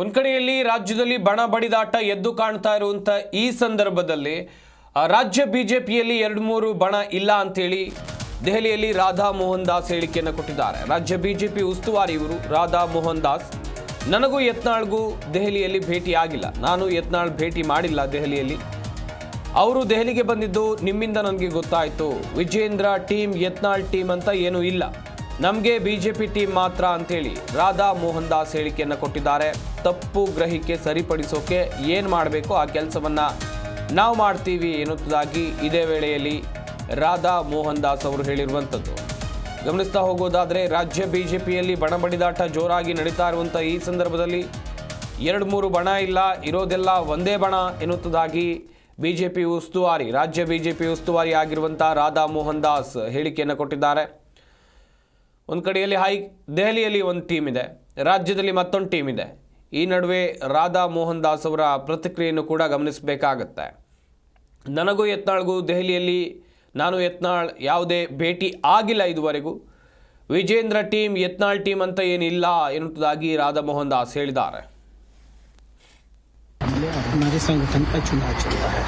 ಒಂದ್ ಕಡೆಯಲ್ಲಿ ರಾಜ್ಯದಲ್ಲಿ ಬಣ ಬಡಿದಾಟ ಎದ್ದು ಕಾಣ್ತಾ ಇರುವಂಥ ಈ ಸಂದರ್ಭದಲ್ಲಿ ರಾಜ್ಯ ಬಿಜೆಪಿಯಲ್ಲಿ ಎರಡು ಮೂರು ಬಣ ಇಲ್ಲ ಅಂತೇಳಿ ದೆಹಲಿಯಲ್ಲಿ ರಾಧಾ ಮೋಹನ್ ದಾಸ್ ಹೇಳಿಕೆಯನ್ನು ಕೊಟ್ಟಿದ್ದಾರೆ. ರಾಜ್ಯ ಬಿಜೆಪಿ ಉಸ್ತುವಾರಿ ಇವರು ರಾಧಾ ಮೋಹನ್ ದಾಸ್. ನನಗೂ ಯತ್ನಾಳ್ಗೂ ದೆಹಲಿಯಲ್ಲಿ ಭೇಟಿ ಆಗಿಲ್ಲ. ನಾನು ಯತ್ನಾಳ್ ಭೇಟಿ ಮಾಡಿಲ್ಲ ದೆಹಲಿಯಲ್ಲಿ. ಅವರು ದೆಹಲಿಗೆ ಬಂದಿದ್ದು ನಿಮ್ಮಿಂದ ನನಗೆ ಗೊತ್ತಾಯಿತು. ವಿಜೇಂದ್ರ ಟೀಮ್, ಯತ್ನಾಳ್ ಟೀಮ್ ಅಂತ ಏನೂ ಇಲ್ಲ. ನಮಗೆ ಬಿಜೆಪಿ ಟೀಮ್ ಮಾತ್ರ ಅಂತೇಳಿ ರಾಧಾ ಮೋಹನ್ ದಾಸ್ ಹೇಳಿಕೆಯನ್ನು ಕೊಟ್ಟಿದ್ದಾರೆ. ತಪ್ಪು ಗ್ರಹಿಕೆ ಸರಿಪಡಿಸೋಕೆ ಏನು ಮಾಡಬೇಕು ಆ ಕೆಲಸವನ್ನು ನಾವು ಮಾಡ್ತೀವಿ ಎನ್ನುವುದಾಗಿ ಇದೇ ವೇಳೆಯಲ್ಲಿ ರಾಧಾ ಮೋಹನ್ ದಾಸ್ ಅವರು ಹೇಳಿರುವಂಥದ್ದು. ಗಮನಿಸ್ತಾ ಹೋಗೋದಾದರೆ ರಾಜ್ಯ ಬಿಜೆಪಿಯಲ್ಲಿ ಬಣ ಬಡಿದಾಟ ಜೋರಾಗಿ ನಡೀತಾ ಇರುವಂಥ ಈ ಸಂದರ್ಭದಲ್ಲಿ ಎರಡು ಮೂರು ಬಣ ಇಲ್ಲ, ಇರೋದೆಲ್ಲ ಒಂದೇ ಬಣ ಎನ್ನುವುದಾಗಿ ಬಿಜೆಪಿ ಉಸ್ತುವಾರಿ, ರಾಜ್ಯ ಬಿಜೆಪಿ ಉಸ್ತುವಾರಿ ಆಗಿರುವಂಥ ರಾಧಾ ಮೋಹನ್ ದಾಸ್ ಹೇಳಿಕೆಯನ್ನು ಕೊಟ್ಟಿದ್ದಾರೆ. ಒಂದು ಕಡೆಯಲ್ಲಿ ಹೈ ದೆಹಲಿಯಲ್ಲಿ ಒಂದು ಟೀಮ್ ಇದೆ ರಾಜ್ಯದಲ್ಲಿ ಮತ್ತೊಂದು ಟೀಮ್ ಇದೆ ಈ ನಡುವೆ ರಾಧಾ ಮೋಹನ್ ದಾಸ್ ಅವರ ಪ್ರತಿಕ್ರಿಯೆಯನ್ನು ಕೂಡ ಗಮನಿಸಬೇಕಾಗತ್ತೆ ನನಗೂ ಯತ್ನಾಳ್ಗೂ ದೆಹಲಿಯಲ್ಲಿ ನಾನು ಯತ್ನಾಳ್ ಯಾವುದೇ ಭೇಟಿ ಆಗಿಲ್ಲ ಇದುವರೆಗೂ ವಿಜೇಂದ್ರ ಟೀಮ್ ಯತ್ನಾಳ್ ಟೀಮ್ ಅಂತ ಏನಿಲ್ಲ ಎನ್ನುವುದಾಗಿ ರಾಧಾ ಮೋಹನ್ ದಾಸ್ ಹೇಳಿದ್ದಾರೆ हमारे संगठन का चुनाव चल रहा है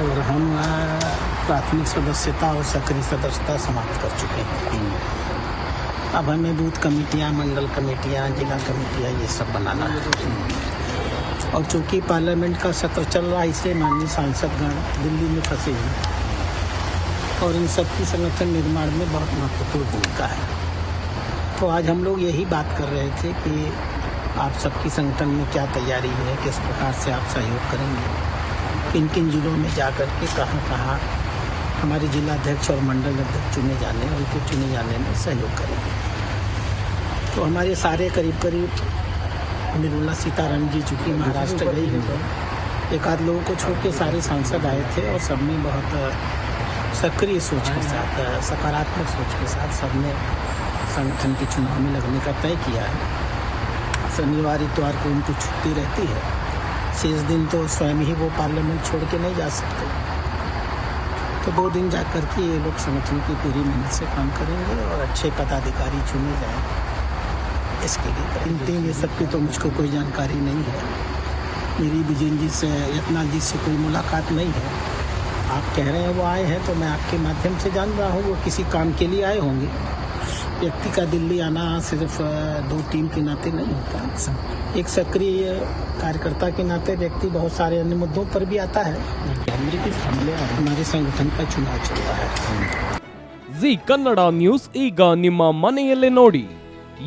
और हम अ, प्राथमिक सदस्यता और सक्रिय सदस्यता समाप्त कर चुके हैं। अब हमें बूथ कमेटियाँ, मंडल कमेटियाँ, जिला कमेटियाँ, ये सब बनाना है। और चूँकि पार्लियामेंट का सत्र चल रहा है, इसलिए माननीय सांसदगण दिल्ली में फंसे हैं। और इन सबकी संगठन निर्माण में बहुत महत्वपूर्ण भूमिका है। तो आज हम लोग यही बात कर रहे थे कि आप सबकी संगठन में क्या तैयारी है, किस प्रकार से आप सहयोग करेंगे किन किन जिलों में जा कर के कहाँ कहाँ हमारे जिला अध्यक्ष और मंडल अध्यक्ष चुने जाने उनके चुने जाने में सहयोग करेंगे। तो हमारे सारे करीब करीब निर्मला सीताराम जी, चूँकि महाराष्ट्र गई है एक आध लोगों को छोड़ के सारे सांसद आए थे और सबने बहुत सक्रिय सोच के साथ सकारात्मक सोच के साथ सबने संगठन के चुनाव में लगने का तय किया है। शनिवार, इतवार को उनको छुट्टी रहती है। शेष दिन तो स्वयं ही वो पार्लियामेंट छोड़ के नहीं जा सकते। तो दो दिन जा कर के ये लोग संगठन की पूरी मेहनत से काम करेंगे और अच्छे पदाधिकारी चुने जाएँ इसके लिए प्रिंटिंग ये सब की तो मुझको कोई जानकारी नहीं है। मेरी विजयन जी से यत्नाथ जी से कोई मुलाकात नहीं है। आप कह रहे हैं वो आए हैं तो मैं आपके माध्यम से जान रहा हूँ, वो किसी काम के लिए आए होंगे। व्यक्ति का दिल्ली आना सिर्फ अ, दो टीम के नाते नहीं होता एक सक्रिय कार्यकर्ता के नाते व्यक्ति बहुत सारे अन्य मुद्दों पर भी आता है हमारे संगठन का चुनाव चल रहा है ಜಿ ಕನ್ನಡ ನ್ಯೂಸ್ ಈಗ ನಿಮ್ಮ ಮನೆಯಲ್ಲೇ ನೋಡಿ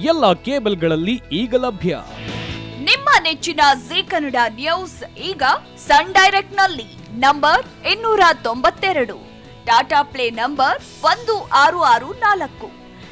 ಎಲ್ಲ ಕೇಬಲ್ಗಳಲ್ಲಿ ಈಗ ಲಭ್ಯ ನಿಮ್ಮ ನೆಚ್ಚಿನ ಜಿ ಕನ್ನಡ ನ್ಯೂಸ್ ಈಗ ಸನ್ ಡೈರೆಕ್ಟ್ ನಲ್ಲಿ ನಂಬರ್ ಇನ್ನೂರ ತೊಂಬತ್ತೆರಡು ಟಾಟಾ ಪ್ಲೇ ನಂಬರ್ ಒಂದು ಆರು ಆರು ನಾಲ್ಕು